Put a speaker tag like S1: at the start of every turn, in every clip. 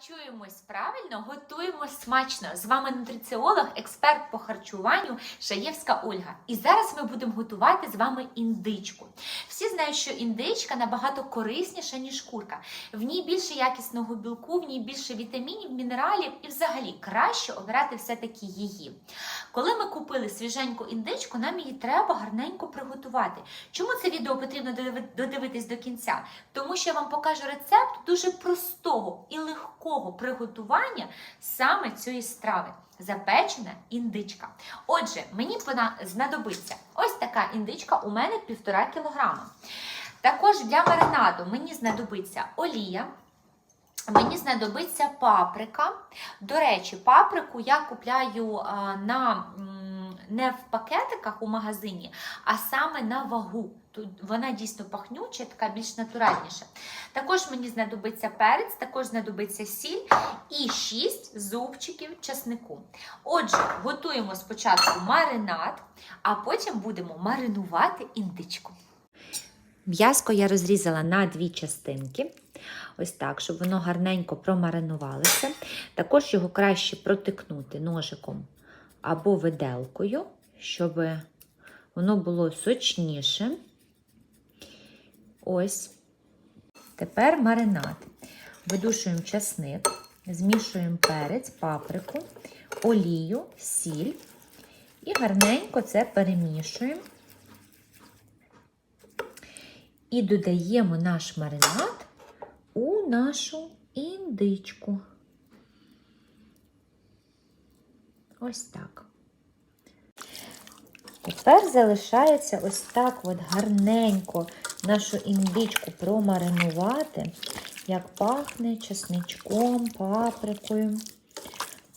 S1: Харчуємось правильно, готуємось смачно. З вами нутриціолог, експерт по харчуванню Шаєвська Ольга. І зараз ми будемо готувати з вами індичку. Всі знають, що індичка набагато корисніша, ніж курка. В ній більше якісного білку, в ній більше вітамінів, мінералів і взагалі краще обирати все-таки її. Коли ми купили свіженьку індичку, нам її треба гарненько приготувати. Чому це відео потрібно додивитись до кінця? Тому що я вам покажу рецепт дуже простого і легкого приготування саме цієї страви. Запечена індичка. Отже, мені знадобиться ось така індичка, у мене півтора кілограма. Також для маринаду мені знадобиться олія. Мені знадобиться паприка. До речі, паприку я купляю на, не в пакетиках у магазині, а саме на вагу. Вона дійсно пахнюча, така більш натуральніша. Також мені знадобиться перець, також знадобиться сіль і 6 зубчиків часнику. Отже, готуємо спочатку маринад, а потім будемо маринувати індичку. М'яско я розрізала на дві частинки. Ось так, щоб воно гарненько промаринувалося. Також його краще протикнути ножиком або виделкою, щоб воно було сочніше. Ось. Тепер маринад. Видушуємо часник, змішуємо перець, паприку, олію, сіль і гарненько це перемішуємо. І додаємо наш маринад у нашу індичку. Ось так. Тепер залишається ось так от гарненько нашу індичку промаринувати, як пахне чесничком, паприкою.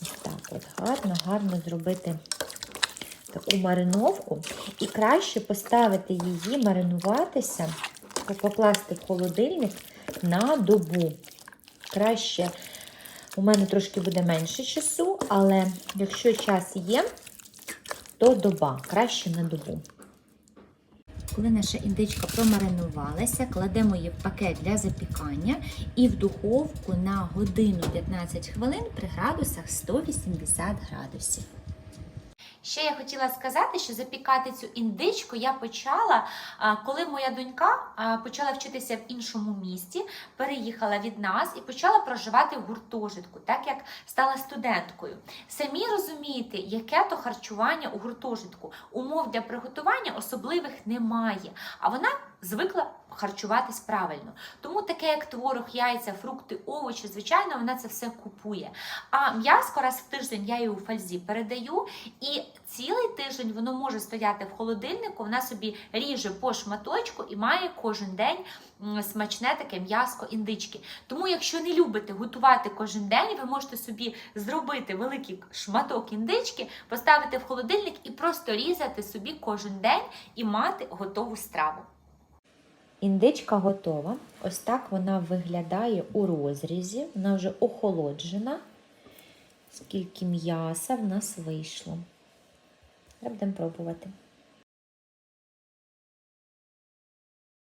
S1: Ось так от гарно, гарно зробити таку мариновку. І краще поставити її маринуватися, покласти в холодильник на добу. Краще, у мене трошки буде менше часу, але якщо час є, то доба, краще на добу. Коли наша індичка промаринувалася, кладемо її в пакет для запікання і в духовку на годину 15 хвилин при градусах 180 градусів. Ще я хотіла сказати, що запікати цю індичку я почала, коли моя донька почала вчитися в іншому місті, переїхала від нас і почала проживати в гуртожитку, так як стала студенткою. Самі розумієте, яке то харчування у гуртожитку. Умов для приготування особливих немає, а вона звикла харчуватись правильно. Тому таке, як творог, яйця, фрукти, овочі, звичайно, вона це все купує. А м'яско раз в тиждень я її у фальзі передаю, і цілий тиждень воно може стояти в холодильнику, вона собі ріже по шматочку і має кожен день смачне таке м'яско індички. Тому, якщо не любите готувати кожен день, ви можете собі зробити великий шматок індички, поставити в холодильник і просто різати собі кожен день і мати готову страву. Індичка готова. Ось так вона виглядає у розрізі. Вона вже охолоджена. Скільки м'яса в нас вийшло. Будемо пробувати.